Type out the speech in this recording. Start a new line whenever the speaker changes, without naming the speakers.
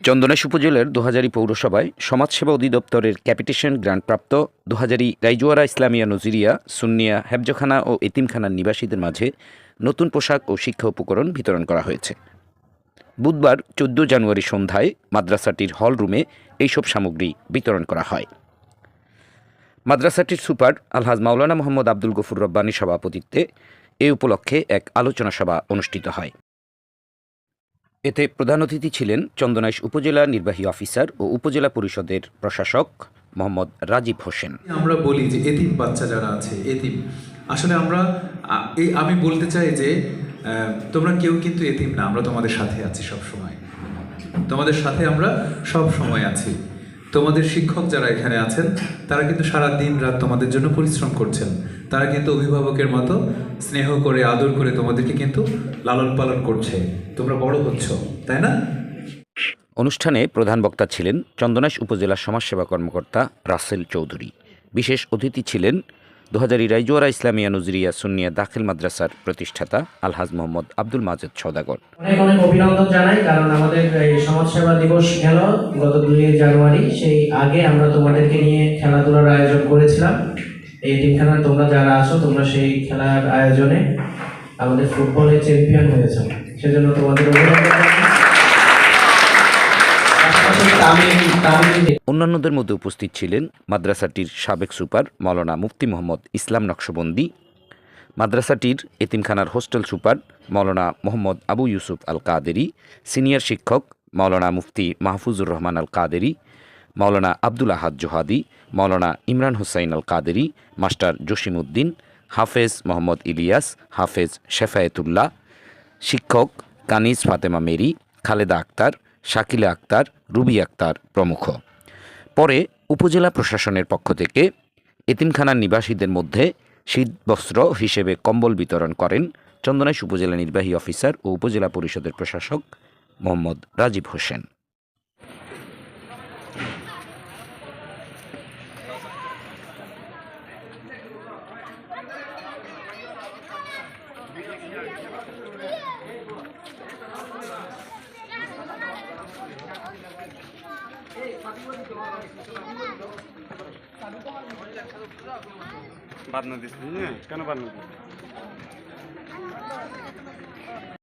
চন্দনাইশ উপজেলার দোহাজারি পৌরসভায় সমাজসেবা অধিদপ্তরের ক্যাপিটেশন গ্রান্টপ্রাপ্ত দোহাজারি রাইজুয়ারা ইসলামিয়া নজিরিয়া, সুন্নিয়া হেফজখানা ও এতিমখানার নিবাসীদের মাঝে নতুন পোশাক ও শিক্ষা উপকরণ বিতরণ করা হয়েছে। বুধবার চোদ্দ জানুয়ারি সন্ধ্যায় মাদ্রাসাটির হল রুমে এইসব সামগ্রী বিতরণ করা হয়। মাদ্রাসাটির সুপার আলহাজ মাওলানা মোহাম্মদ আব্দুল গফুর রব্বানী সভাপতিত্বে এ উপলক্ষে এক আলোচনা সভা অনুষ্ঠিত হয়। এতে প্রধান অতিথি ছিলেন চন্দনাইশ উপজেলা নির্বাহী অফিসার ও উপজেলা পরিষদের প্রশাসক মোহাম্মদ রাজীব হোসেন।
আমরা বলি যে এতিম বাচ্চা যারা আছে, এতিম। আসলে আমরা এই আমি বলতে চাই যে তোমরা কেউ কিন্তু এতিম না, আমরা তোমাদের সাথে আছি সব সময় তোমাদের সাথে আমরা সব সময় আছি। তোমাদের শিক্ষক যারা এখানে আছেন, তারা কিন্তু সারা দিন রাত তোমাদের জন্য পরিশ্রম করছেন। তারা কিন্তু অভিভাবকের মতো স্নেহ করে, আদর করে তোমাদেরকে কিন্তু লালন পালন করছে। তোমরা বড় হচ্ছ, তাই না?
অনুষ্ঠানে প্রধান বক্তা ছিলেন চন্দনাশ উপজেলা সমাজসেবা কর্মকর্তা রাসেল চৌধুরী। বিশেষ অতিথি ছিলেন দোহাজারি রাইজুয়ারা ইসলামিয়া নজরিয়া সুন্নিয়া দাখিল মাদ্রাসার প্রতিষ্ঠাতা আলহাজ মোহাম্মদ আব্দুল মাজেদ সদাগর
অনেক অনেক অভিনন্দন জানাই, কারণ আমাদের এই সমাজসেবা দিবস গেল গত দুই জানুয়ারি। সেই আগে আমরা তোমাদেরকে নিয়ে খেলাধুলার আয়োজন করেছিলাম। এই টিমখানার তোমরা যারা আছো, তোমরা সেই খেলার আয়োজনে আমাদের ফুটবলে চ্যাম্পিয়ন হয়েছো। সেজন্য তোমাদের অভিনন্দন
অন্যান্যদের মধ্যে উপস্থিত ছিলেন মাদ্রাসাটির সাবেক সুপার মৌলানা মুফতি মোহাম্মদ ইসলাম নকশবন্দি, মাদ্রাসাটির এতিমখানার hostel super Maulana Mohammad Abu Yusuf Al Qaderi senior শিক্ষক মৌলানা মুফতি মাহফুজুর রহমান আল কাদেরি মৌলানা আব্দুল আহাদ জোহাদি মৌলানা ইমরান হুসাইন আল কাদেরি মাস্টার জসিমউদ্দিন, হাফেজ মোহাম্মদ ইলিয়াস, হাফেজ শেফায়েতুল্লাহ, শিক্ষক কানিজ ফাতেমা মেরি, খালেদা আক্তার শাকিলা আক্তার, রুবি আক্তার প্রমুখ। পরে উপজেলা প্রশাসনের পক্ষ থেকে এতিমখানার নিবাসীদের মধ্যে শীতবস্ত্র হিসেবে কম্বল বিতরণ করেন চন্দনাইশ উপজেলা নির্বাহী অফিসার ও উপজেলা পরিষদের প্রশাসক মোহাম্মদ রাজীব হোসেন।
বাদ না দিস। কেন বাদ না দিস?